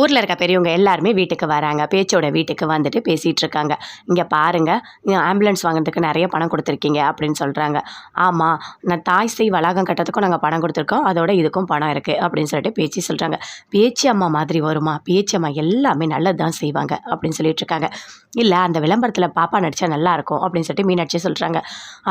ஊரில் இருக்க பெரியவங்க எல்லாருமே வீட்டுக்கு வராங்க. பேச்சோட வீட்டுக்கு வந்துட்டு பேசிகிட்டு இருக்காங்க இங்கே பாருங்கள் நீங்கள் ஆம்புலன்ஸ் வாங்குறதுக்கு நிறைய பணம் கொடுத்துருக்கீங்க அப்படின்னு சொல்கிறாங்க ஆமாம் நான் தாய் செய் வளாகம் கட்டத்துக்கும் நாங்கள் பணம் கொடுத்துருக்கோம். அதோட இதுக்கும் பணம் இருக்குது அப்படின்னு சொல்லிட்டு பேச்சு சொல்கிறாங்க பேச்சு அம்மா மாதிரி வருமா? பேச்சு அம்மா எல்லாமே நல்லது தான் செய்வாங்க அப்படின்னு சொல்லிட்டு இருக்காங்க இல்லை அந்த விளம்பரத்தில் பாப்பா நடித்தா நல்லாயிருக்கும் அப்படின்னு சொல்லிட்டு மீனாட்சி சொல்கிறாங்க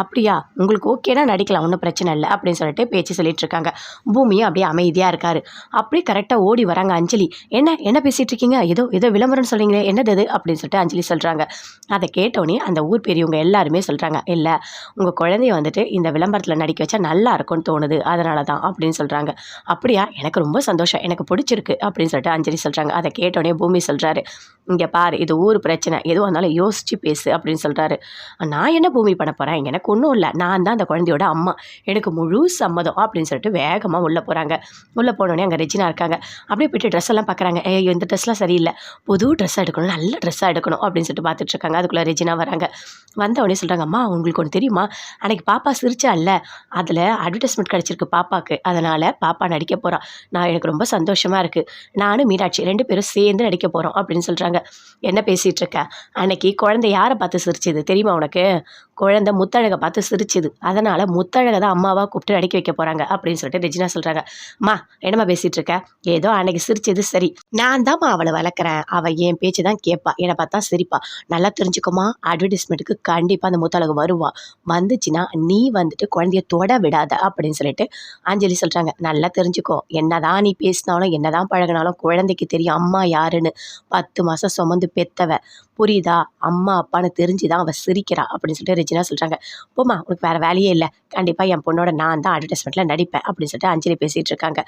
அப்படியா? உங்களுக்கு ஓகேனா நடிக்கலாம் ஒன்றும் பிரச்சனை இல்லை அப்படின்னு சொல்லிட்டு பேச்சு சொல்லிட்டு இருக்காங்க பூமியும் அப்படியே அமைதியாக இருக்கார். அப்படியே கரெக்டாக ஓடி வராங்க அஞ்சலி. என்ன என்ன பேசிகிட்டு இருக்கீங்க ஏதோ ஏதோ விளம்பரம்னு சொல்கிறீங்களே என்னது அது அப்படின்னு சொல்லிட்டு அஞ்சலி சொல்கிறாங்க அதை கேட்டோடனே அந்த ஊர் பெரியவங்க எல்லாருமே சொல்கிறாங்க இல்லை உங்கள் குழந்தைய வந்துட்டு இந்த விளம்பரத்தில் நடிக்க வச்சா நல்லா இருக்கும்னு தோணுது அதனால தான் அப்படின்னு சொல்கிறாங்க அப்படியா? எனக்கு ரொம்ப சந்தோஷம் எனக்கு பிடிச்சிருக்கு அப்படின்னு சொல்லிட்டு அஞ்சலி சொல்கிறாங்க அதை கேட்டோடனே பூமி சொல்கிறாரு இங்கே பாரு இது ஊர் பிரச்சனை எதுவாக இருந்தாலும் யோசித்து பேசு அப்படின்னு சொல்கிறாரு நான் என்ன பூமி பண்ண போகிறேன் எனக்கு ஒன்றும் இல்லை நான் தான் அந்த குழந்தையோட அம்மா எனக்கு முழு சம்மதம் அப்படின்னு சொல்லிட்டு வேகமாக உள்ளே போகிறாங்க உள்ளே போனோடனே அங்கே ரெஜினா இருக்காங்க. அப்படியே போயிட்டு ட்ரெஸ் எல்லாம் பார்க்குறாங்க ஏய் இந்த ட்ரெஸ்லாம் சரியில்லை. புது ட்ரெஸ்ஸாக எடுக்கணும் நல்ல ட்ரெஸ்ஸாக எடுக்கணும் அப்படின்னு சொல்லிட்டு பார்த்துட்ருக்காங்க அதுக்குள்ளே ரெஜினா வராங்க. வந்த உடனே சொல்கிறாங்க அம்மா உங்களுக்கு ஒன்று தெரியுமா? அன்றைக்கி பாப்பா சிரிச்சா இல்லை அதில் அட்வர்டைஸ்மெண்ட் கிடச்சிருக்கு பாப்பாவுக்கு அதனால் பாப்பா நடிக்க போகிறான் நான் எனக்கு ரொம்ப சந்தோஷமாக இருக்குது நானும் மீனாட்சி ரெண்டு பேரும் சேர்ந்து நடிக்க போகிறோம் அப்படின்னு சொல்கிறாங்க என்ன பேசிகிட்டு இருக்க? அன்னைக்கு குழந்தை யாரை பார்த்து சிரிச்சுது தெரியுமா உனக்கு? குழந்தை முத்தழகை பார்த்து சிரிச்சுது. அதனால் முத்தழகை தான் அம்மாவாக கூப்பிட்டு நடிக்க வைக்க போகிறாங்க அப்படின்னு சொல்லிட்டு ரெஜினா சொல்கிறாங்க அம்மா என்னம்மா பேசிகிட்டு இருக்க? ஏதோ அன்னைக்கு சிரிச்சது சரி. நான் தான்மா அவளை வளர்க்குறேன். அவள் என் பேச்சு தான் கேட்பா. என்னை பார்த்தா சிரிப்பா. நல்லா தெரிஞ்சுக்கோமா அட்வர்டைஸ்மெண்ட்டுக்கு கண்டிப்பாக அந்த முத்தழகு வருவா. வந்துச்சுன்னா நீ வந்துட்டு குழந்தைய தொட விடாத அப்படின்னு சொல்லிட்டு அஞ்சலி சொல்கிறாங்க நல்லா தெரிஞ்சுக்கோ. என்னதான் நீ பேசினாலும் என்னதான் பழகினாலும் குழந்தைக்கு தெரியும் அம்மா யாருன்னு. பத்து மாதம் சுமந்து பெத்தவ. புரியுதா? அம்மா அப்பான்னு தெரிஞ்சு தான் அவள் சிரிக்கிறா அப்படின்னு சொல்லிட்டு ரெஜினா சொல்கிறாங்க போம்மா உனக்கு வேறு வேலையே இல்லை. கண்டிப்பாக என் பொண்ணோட நான் தான் அட்வர்டைஸ்மெண்ட்டில் நடிப்பேன் அப்படின்னு சொல்லிட்டு அஞ்சலி பேசிகிட்டு இருக்காங்க.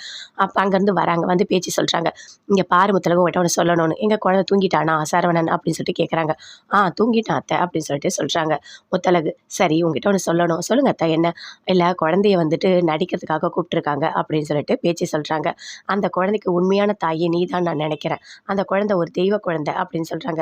அப்போ அங்கேருந்து வராங்க வந்து பேச்சு சொல்கிறாங்க இங்கே பாரு முத்தலகு உங்கள்கிட்ட ஒன்று சொல்லணும்னு. எங்கள் குழந்தை தூங்கிட்டானா சரவணன் அப்படின்னு சொல்லிட்டு கேட்குறாங்க ஆ தூங்கிட்டான் அத்தை அப்படின்னு சொல்லிட்டு சொல்கிறாங்க முத்தலகு சரி உங்ககிட்ட ஒன்று சொல்லணும். சொல்லுங்கள் அத்தை என்ன? இல்லை குழந்தைய வந்துட்டு நடிக்கிறதுக்காக கூப்பிட்ருக்காங்க அப்படின்னு சொல்லிட்டு பேச்சு சொல்கிறாங்க அந்த குழந்தைக்கு உண்மையான தாயை நீ தான் நான் நினைக்கிறேன். அந்த குழந்தை ஒரு தெய்வ குழந்தை அப்படின்னு சொல்கிறாங்க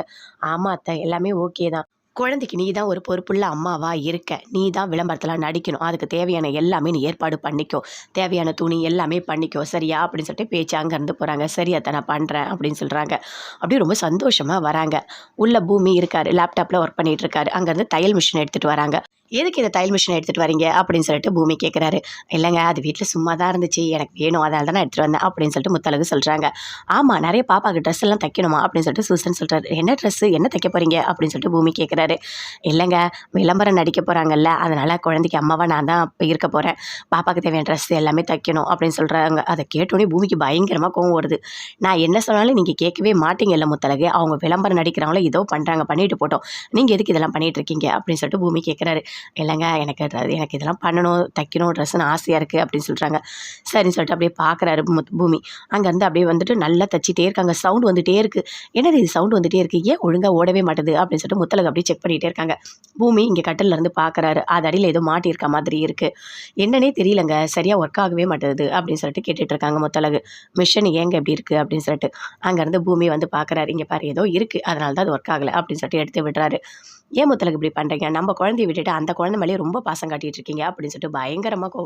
ஆமாம் அத்தை எல்லாமே ஓகே தான். குழந்தைக்கு நீ தான் ஒரு பொறுப்புள்ள அம்மாவா இருக்க. நீ தான் விளம்பரத்தில் நடிக்கணும். அதுக்கு தேவையான எல்லாமே நீ ஏற்பாடு பண்ணிக்கோ. தேவையான துணி எல்லாமே பண்ணிக்கோ. சரியா? அப்படின்னு சொல்லிட்டு பேச்சு அங்கேருந்து போகிறாங்க சரியா தான் நான் பண்ணுறேன் அப்படின்னு சொல்கிறாங்க அப்படியே ரொம்ப சந்தோஷமாக வராங்க. உள்ள பூமி இருக்கார். லேப்டாப்பில் ஒர்க் பண்ணிகிட்டு இருக்காரு. அங்கேருந்து தையல் மிஷின் எடுத்துகிட்டு வராங்க. எதுக்கு இந்த தையல் மிஷினை எடுத்துகிட்டு வரீங்க? அப்படின்னு சொல்லிட்டு பூமி கேட்குறாரு இல்லைங்க அது வீட்டில் சும்மா தான் இருந்துச்சு. எனக்கு வேணும் அதனால தான் நான் எடுத்துகிட்டு வந்தேன் அப்படின்னு சொல்லிட்டு முத்தழகு சொல்கிறாங்க ஆமாம் நிறைய பாப்பாவுக்கு ட்ரெஸ் எல்லாம் தைக்கணுமா? அப்படின்னு சொல்லிட்டு சூசன் சொல்கிறாரு என்ன ட்ரெஸ்ஸு என்ன தைக்க போகிறீங்க அப்படின்னு சொல்லிட்டு பூமி கேட்குறாரு இல்லைங்க விளம்பரம் நடிக்க போகிறாங்கல்ல அதனால் குழந்தைக்கு அம்மாவாக நான் தான் இப்போ இருக்க போகிறேன் பாப்பாவுக்கு தேவையான ட்ரெஸ் எல்லாமே தைக்கணும் அப்படின்னு சொல்கிறாங்க அதை கேட்டோன்னே பூமிக்கு பயங்கரமாக கோவம் வருது. நான் என்ன சொன்னாலும் நீங்கள் கேட்கவே மாட்டீங்கல்ல முத்தலகு அவங்க விளம்பரம் நடிக்கிறவங்களோ ஏதோ பண்ணுறாங்க பண்ணிட்டு போட்டோம். நீங்கள் எதுக்கு இதெல்லாம் பண்ணிகிட்டு இருக்கீங்க? அப்படின்னு சொல்லிட்டு பூமி கேட்குறாரு இல்லைங்க எனக்கு எனக்கு இதெல்லாம் பண்ணணும் தைக்கணும் ட்ரெஸ்ஸுன்னு ஆசையாக இருக்குது அப்படின்னு சொல்கிறாங்க சரின்னு சொல்லிட்டு அப்படியே பார்க்குறாரு பூமி. அங்கேருந்து அப்படியே வந்துட்டு நல்லா தைச்சிட்டே இருக்காங்க. சவுண்ட் வந்துகிட்டே இருக்குது என்னது இது சவுண்ட் வந்துகிட்டே இருக்குது ஏன் ஒழுங்காக ஓடவே மாட்டுது? அப்படின்னு சொல்லிட்டு முத்தலகு அப்படியே செக் பண்ணிகிட்டே இருக்காங்க. பூமி இங்கே கட்டிலேருந்து பார்க்குறாரு அது அடியில் ஏதோ மாட்டியிருக்க மாதிரி இருக்குது என்னன்னே தெரியலங்க. சரியாக ஒர்க் ஆகவே மாட்டேது அப்படின்னு சொல்லிட்டு கேட்டுட்டு இருக்காங்க முத்தலகு. மிஷின் ஏங்க எப்படி இருக்குது அப்படின்னு சொல்லிட்டு. அங்கேருந்து பூமி வந்து பார்க்குறாரு இங்கே பாரு ஏதோ இருக்குது அதனால தான் அது ஒர்க் ஆகலை அப்படின்னு சொல்லிட்டு எடுத்து விடுறாரு. ஏன் முத்தலகு இப்படி பண்ணுறீங்க நம்ம குழந்தைய விட்டுட்டு அந்த குழந்தை மேலேயே ரொம்ப பாசம் காட்டிட்டு இருக்கீங்க அப்படின்னு சொல்லிட்டு பயங்கரமாக கோவம்